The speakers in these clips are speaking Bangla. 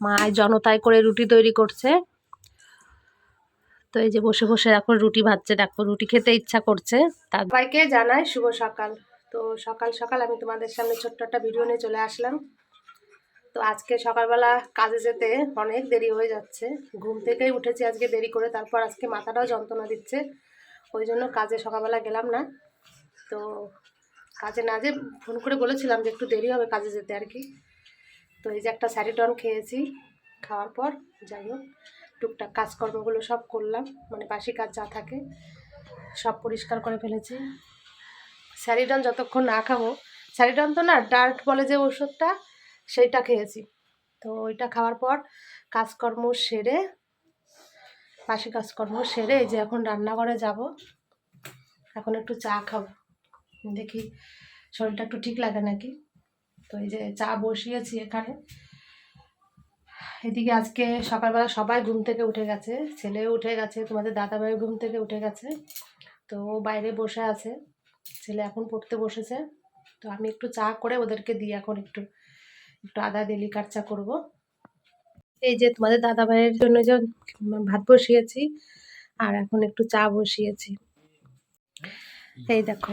মা জনতায় করে রুটি তৈরি করছে। তো এই যে বসে বসে এখন রুটি ভাজছে, দেখো রুটি খেতে ইচ্ছা করছে। তার সবাইকে জানাই শুভ সকাল। তো সকাল সকাল আমি তোমাদের সামনে ছোট্ট একটা ভিডিও নিয়ে চলে আসলাম। তো আজকে সকালবেলা কাজে যেতে অনেক দেরি হয়ে যাচ্ছে। ঘুম থেকেই উঠেছি আজকে দেরি করে, তারপর আজকে মাথাটাও যন্ত্রণা দিচ্ছে। ওই জন্য কাজে সকালবেলা গেলাম না। তো কাজে না যে ফোন করে বলেছিলাম যে একটু দেরি হবে কাজে যেতে আর কি। তো এই যে একটা স্যারিটন খেয়েছি, খাওয়ার পর যাই হোক, টুকটাক কাজকর্মগুলো সব করলাম মানে বাসি কাজ যা থাকে সব পরিষ্কার করে ফেলেছি। স্যারিডন যতক্ষণ না খাব স্যারিডন তো না ডার্ট বলে যে ওষুধটা সেইটা খেয়েছি। তো ওইটা খাওয়ার পর কাজকর্ম সেরে, বাসি কাজকর্ম সেরে এই যে এখন রান্নাঘরে যাব, এখন একটু চা খাব। দেখি শরীরটা একটু ঠিক লাগে নাকি? তো এই যে চা বসিয়েছি এখানে। এদিকে আজকে সকালবেলা সবাই ঘুম থেকে উঠে গেছে, ছেলেও উঠে গেছে, তোমাদের দাদাভাই ঘুম থেকে উঠে গেছে। তো বাইরে বসে আছে, ছেলে এখন পড়তে বসেছে। তো আমি একটু চা করে ওদেরকে দিই এখন একটু একটু আদা দিয়ে লিকার চা করব। এই যে তোমাদের দাদা ভাইয়ের জন্য যে ভাত বসিয়েছি, আর এখন একটু চা বসিয়েছি। এই দেখো,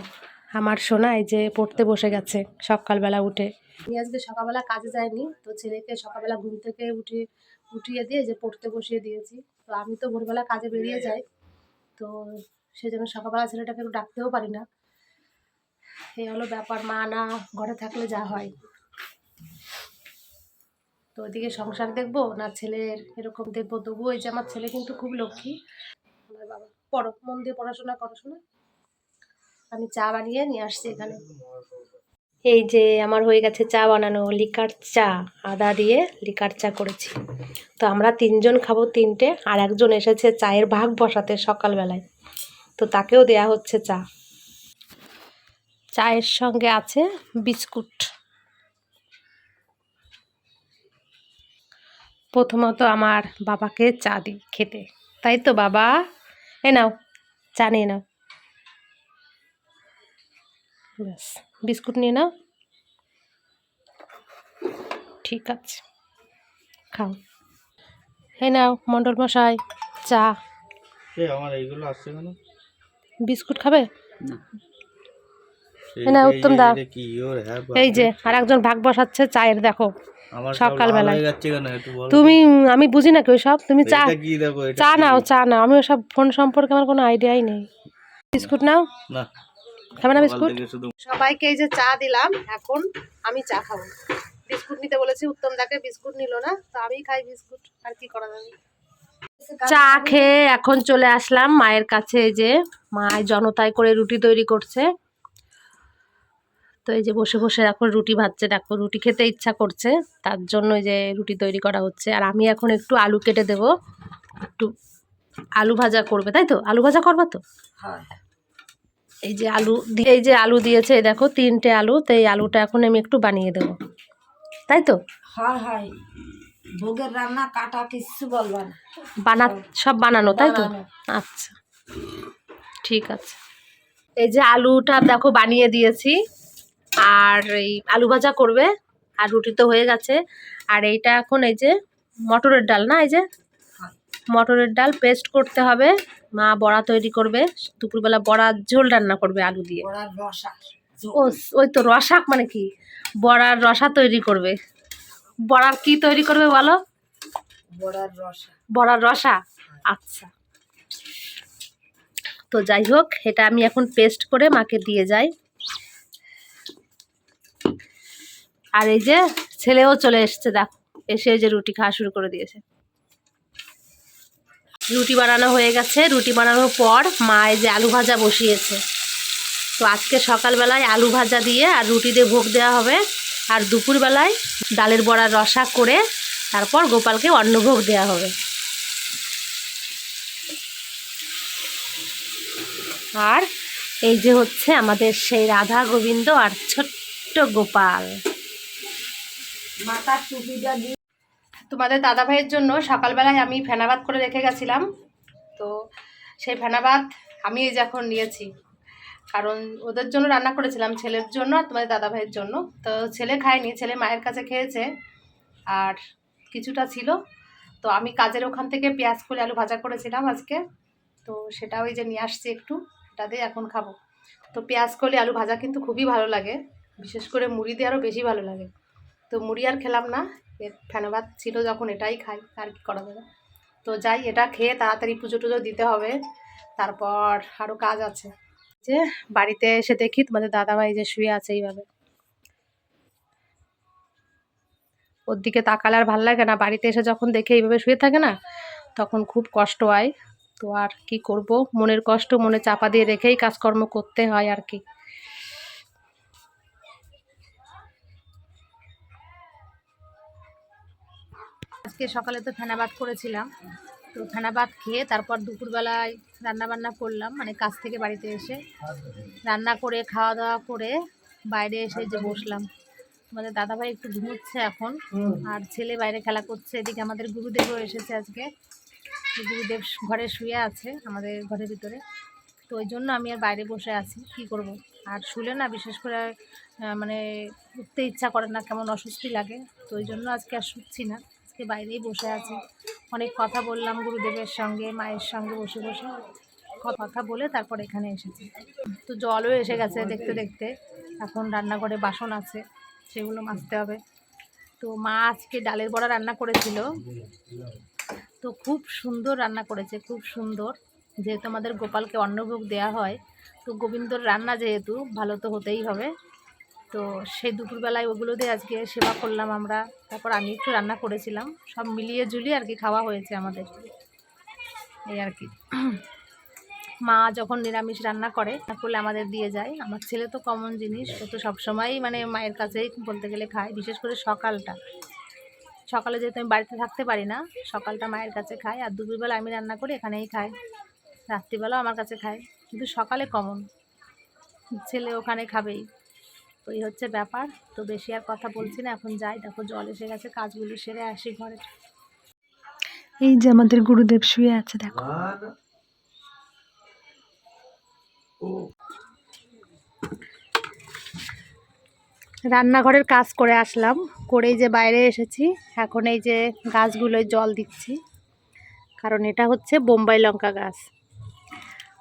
আমার সোনা এই যে পড়তে বসে গেছে সকালবেলা উঠে। আমি আজকে সকালবেলা কাজে যাইনি, তো ছেলেকে সকালবেলা ঘুম থেকে উঠে, উঠিয়ে দিয়ে যে পড়তে বসিয়ে দিয়েছি। তো আমি তো ভোরবেলা কাজে বেরিয়ে যাই, তো সেই জন্য সকালবেলা ছেলেটাকে একটু ডাকতেও পারি না। এই হলো ব্যাপার, মা না ঘরে থাকলে যা হয়। তো ওদিকে সংসার দেখব না ছেলের এরকম দেখব? তবুও এই যে আমার ছেলে কিন্তু খুব লক্ষ্মী। আমার বাবা, পড়ো, মন দিয়ে পড়াশোনা করো শোনা। আমি চা বানিয়ে নিয়ে আসছি এখানে। এই যে আমার হয়ে গেছে চা বানানো, লিকার চা, আদা দিয়ে লিকার চা করেছি। তো আমরা তিনজন খাব তিনটে, আর একজন এসেছে চায়ের ভাগ বসাতে সকালবেলায়। তো তাকেও দেয়া হচ্ছে চা। চায়ের সঙ্গে আছে বিস্কুট। প্রথমত আমার বাবাকে চা দিই খেতে। তাই তো বাবা? এ নাও, চা নিয়ে নাও। ব্যাস, বিস্কুট নিয়ে নাও। ঠিক আছে। খাও। এই নাও মণ্ডল মশাই চা। এ আমার এইগুলো আসছে কেন? বিস্কুট খাবে? না। উত্তম দা। কি হ্যাঁ এই যে আর একজন ভাগ বসাচ্ছে চায়ের দেখো। আমার সকালবেলায়। সকালবেলায় যাচ্ছে কেন একটু বলো। তুমি আমি বুঝি না কেউ সব তুমি চা চা নাও চা নাও। আমি ওসব ফোন সম্পর্কে আমার কোনো আইডিয়াই নেই। বিস্কুট নাও। না। খাবে না বিস্কুট? সবাইকে এই যে চা দিলাম এখন আমি চা খাব। বিস্কুট নিতে বলেছি উত্তম দাকে বিস্কুট নিল না তো আমি খাই বিস্কুট আর কি করা যাবে চা খেয়ে এখন চলে আসলাম মায়ের কাছে এই যে মায়ের জনতায় করে রুটি তৈরি করছে। তো এই যে বসে বসে এখন রুটি ভাজছে দেখো রুটি খেতে ইচ্ছা করছে তার জন্য এই যে রুটি তৈরি করা হচ্ছে। আর আমি এখন একটু আলু কেটে দেব একটু আলু ভাজা করবে তাই তো? আলু ভাজা করবা তো? এই যে আলু দিয়ে এই যে আলু দিয়েছে এই দেখো তিনটে আলু তো এই আলুটা এখন আমি একটু বানিয়ে দেবো। তাই তো? হয় হয় ভোগের রান্না কাটা কিচ্ছু বলবা না। বানা সব বানানো তাই তো? আচ্ছা ঠিক আছে। এই যে আলুটা দেখো বানিয়ে দিয়েছি আর এই আলু ভাজা করবে আর রুটি তো হয়ে গেছে। আর এইটা এখন এই যে মটরের ডাল না এই যে? মটরের ডাল পেস্ট করতে হবে মা বড়া তৈরি করবে দুপুরবেলা বড়া ঝোল রান্না করবে আলু দিয়ে। ওরার রসা। ও ওই তো রসাক মানে কি? বড়ার রসা তৈরি করবে। বড়ার কি তৈরি করবে বলো? বড়ার রসা। বড়ার রসা? আচ্ছা। তো যাই হোক এটা আমি এখন পেস্ট করে মাকে দিয়ে যাই। আর এই যে ছেলেও চলে এসছে দেখ এসে এই যে রুটি খাওয়া শুরু করে দিয়েছে। রুটি বানানো হয়ে গেছে। রুটি বানানোর পর মা এই যে আলু ভাজা বসিয়েছে। তো আজকে সকালবেলায় আলু ভাজা দিয়ে আর রুটি দিয়ে ভোগ দেওয়া হবে। আর দুপুরবেলায় ডালের বড়ার রসা করে তারপর গোপালকে অন্নভোগ দেওয়া হবে। আর এই যে হচ্ছে আমাদের সেই রাধা গোবিন্দ আর ছোট্ট গোপাল। তোমাদের দাদা ভাইয়ের জন্য সকালবেলায় আমি ফেনাবাদ করে রেখে গেছিলাম। তো সেই ফেনাবাদ আমি এই যে এখন নিয়েছি। কারণ ওদের জন্য রান্না করেছিলাম ছেলের জন্য আর তোমাদের দাদা ভাইয়ের জন্য। তো ছেলে খায়নি, ছেলে মায়ের কাছে খেয়েছে আর কিছুটা ছিল। তো আমি কাজের ওখান থেকে পেঁয়াজ করে আলু ভাজা করেছিলাম আজকে। তো সেটা ওই যে নিয়ে আসছি একটু, সেটা দিয়ে এখন খাব। তো পেঁয়াজ কলি আলু ভাজা কিন্তু খুবই ভালো লাগে। বিশেষ করে মুড়ি দিয়ে আরও বেশি ভালো লাগে। তো মুড়ি আর খেলাম না, এর ফেনা ভাত ছিল যখন এটাই খাই, আর কি করা যাবে। তো যাই, এটা খেয়ে তাড়াতাড়ি পুজো টুজো দিতে হবে, তারপর আরও কাজ আছে। যে বাড়িতে এসে দেখি তোমাদের দাদাভাই যে শুয়ে আছে এইভাবে। ওর দিকে তাকালে আর ভালো লাগে না। বাড়িতে এসে যখন দেখে এইভাবে শুয়ে থাকে না, তখন খুব কষ্ট হয়। তো আর কি করব? মনের কষ্ট মনে চাপা দিয়ে রেখেই কাজকর্ম করতে হয় আর কি। আজকে সকালে তো ফেনা ভাত করেছিলাম। তো ফেনা ভাত খেয়ে তারপর দুপুরবেলায় রান্না বান্না করলাম মানে কাজ থেকে বাড়িতে এসে। রান্না করে খাওয়া দাওয়া করে বাইরে এসে যে বসলাম। আমাদের দাদাভাই একটু ঘুমোচ্ছে এখন, আর ছেলে বাইরে খেলা করছে। এদিকে আমাদের গুরুদেবও এসেছে আজকে। গুরুদেব ঘরে শুয়ে আছে আমাদের ঘরের ভিতরে। তো ওই জন্য আমি আর বাইরে বসে আছি, কি করব? আর শুলে না বিশেষ করে মানে উঠতে ইচ্ছা করে না, কেমন অস্বস্তি লাগে। তো ওই জন্য আজকে আর শুচ্ছি না। আজকে বাইরেই বসে আছি। অনেক কথা বললাম গুরুদেবের সঙ্গে, মায়ের সঙ্গে বসে বসে। কথা বলে তারপর এখানে এসেছি। তো জলও এসে গেছে দেখতে দেখতে। এখন রান্নাঘরে বাসন আছে, সেগুলো মাজতে হবে। তো মা আজকে ডালের বড়া রান্না করেছিল। তো খুব সুন্দর রান্না করেছে, খুব সুন্দর। যেহেতু আমাদের গোপালকে অন্নভোগ দেওয়া হয়, তো গোবিন্দর রান্না যেহেতু, ভালো তো হতেই হবে। তো সেই দুপুরবেলায় ওগুলো দিয়ে আজকে সেবা করলাম আমরা। তারপর আমি একটু রান্না করেছিলাম। সব মিলিয়ে ঝুলিয়ে আর কি খাওয়া হয়েছে আমাদের। এই আর কি। মা যখন নিরামিষ রান্না করে করলে আমাদের দিয়ে যায়। আমার ছেলে তো কমন জিনিস। ও তো সবসময়ই মানে মায়ের কাছেই বলতে গেলে খায়, বিশেষ করে সকালটা। সকালে যেহেতু আমি বাড়িতে থাকতে পারি না, সকালটা মায়ের কাছে খাই আর দুপুরবেলা আমি রান্না করি, এখানেই খাই রাত্রিবেলাও আমার কাছে খায়। কিন্তু সকালে কমন ছেলে ওখানে খাবেই। তো এই হচ্ছে ব্যাপার। তো বেশি আর কথা বলছি না এখন যাই। দেখো জল এসে গেছে কাজগুলো সেরে আসি ঘরে। এই যে আমাদের গুরুদেব শুয়ে আছে দেখো। রান্নাঘরের কাজ করে আসলাম। করেই যে বাইরে এসেছি এখন এই যে গাছগুলোয় জল দিচ্ছি। কারণ এটা হচ্ছে বোম্বাই লঙ্কা গাছ।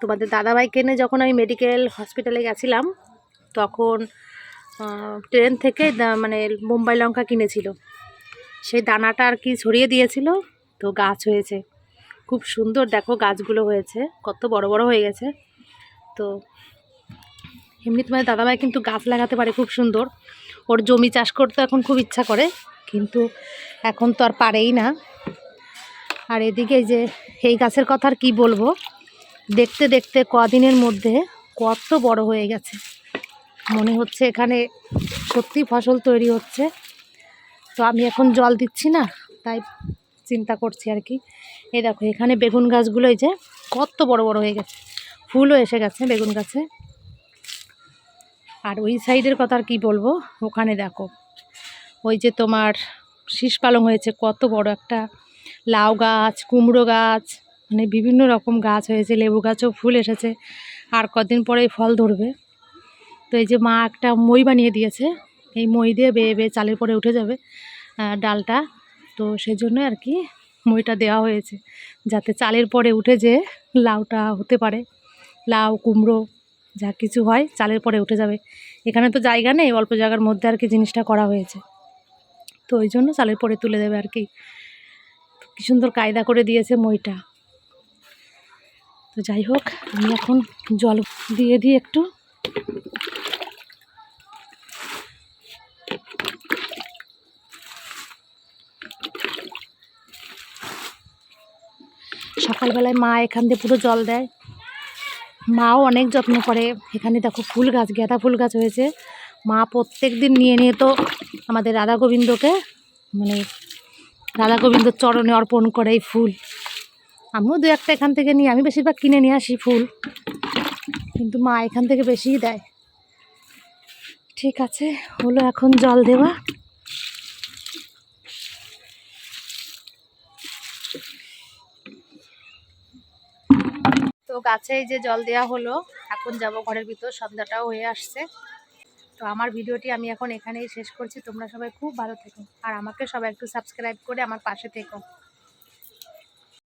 তোমাদের দাদাভাই কেনে যখন আমি মেডিকেল হসপিটালে গেছিলাম তখন ট্রেন থেকে মানে বোম্বাই লঙ্কা কিনেছিল। সেই দানাটা আর কি ছড়িয়ে দিয়েছিল, তো গাছ হয়েছে। খুব সুন্দর, দেখো গাছগুলো হয়েছে, কত বড় বড় হয়ে গেছে। তো এমনি তোমার দাদাভাই কিন্তু গাছ লাগাতে পারে খুব সুন্দর। ওর জমি চাষ করতে এখন খুব ইচ্ছা করে, কিন্তু এখন তো আর পারেই না। আর এদিকে যে, এই গাছের কথা আর কী বলব? দেখতে দেখতে কদিনের মধ্যে কত বড় হয়ে গেছে। মনে হচ্ছে এখানে সত্যি ফসল তৈরি হচ্ছে। তো আমি এখন জল দিচ্ছি না, তাই চিন্তা করছি আর কি। এই দেখো, এখানে বেগুন গাছগুলো এই যে কত বড় বড় হয়ে গেছে। ফুলও এসে গেছে বেগুন গাছে। আর ওই সাইডের কথা আর কি বলব, ওখানে দেখো, ওই যে তোমার শীষ পালং হয়েছে, কত বড় একটা লাউ গাছ, কুমড়ো গাছ মানে বিভিন্ন রকম গাছ হয়েছে, লেবু গাছও ফুল এসেছে। আর কদিন পরেই ফল ধরবে। তো এই যে মা একটা মই বানিয়ে দিয়েছে। এই মই দিয়ে বেয়ে বেয়ে চালের পরে উঠে যাবে ডালটা। তো সেজন্য আর কি মইটা দেওয়া হয়েছে, যাতে চালের পরে উঠে যে লাউটা হতে পারে। লাউ, কুমড়ো, যা কিছু হয় চালের পরে উঠে যাবে। এখানে তো জায়গা নেই, অল্প জায়গার মধ্যে আর কি জিনিসটা করা হয়েছে। তো ওই জন্য চালের পরে তুলে দেবে আর কি। কি সুন্দর কায়দা করে দিয়েছে মইটা। তো যাই হোক, আমি এখন জল দিয়ে দিই একটু। সকালবেলায় মা এখান দিয়ে পুরো জল দেয়। মাও অনেক যত্ন করে। এখানে দেখো ফুল গাছ, গাঁদা ফুল গাছ হয়েছে। মা প্রত্যেক দিন নিয়ে নিয়ে তো আমাদের রাধা গোবিন্দকে মানে রাধা গোবিন্দর চরণে অর্পণ করে এই ফুল। আমিও দু একটা এখান থেকে নিয়ে, আমি বেশিরভাগ কিনে নিয়ে আসি ফুল। কিন্তু মা এখান থেকে বেশিই দেয়। ঠিক আছে, হলো এখন জল দেওয়া। তো গাছে যে জল দেয়া হলো, এখন যাব ঘরের ভিতর, সন্ধ্যাটাও হয়ে আসছে। তো আমার ভিডিওটি আমি এখন এখানেই শেষ করছি। তোমরা সবাই খুব ভালো থেকো। আর আমাকে সবাই একটু সাবস্ক্রাইব করে আমার পাশে থেকো।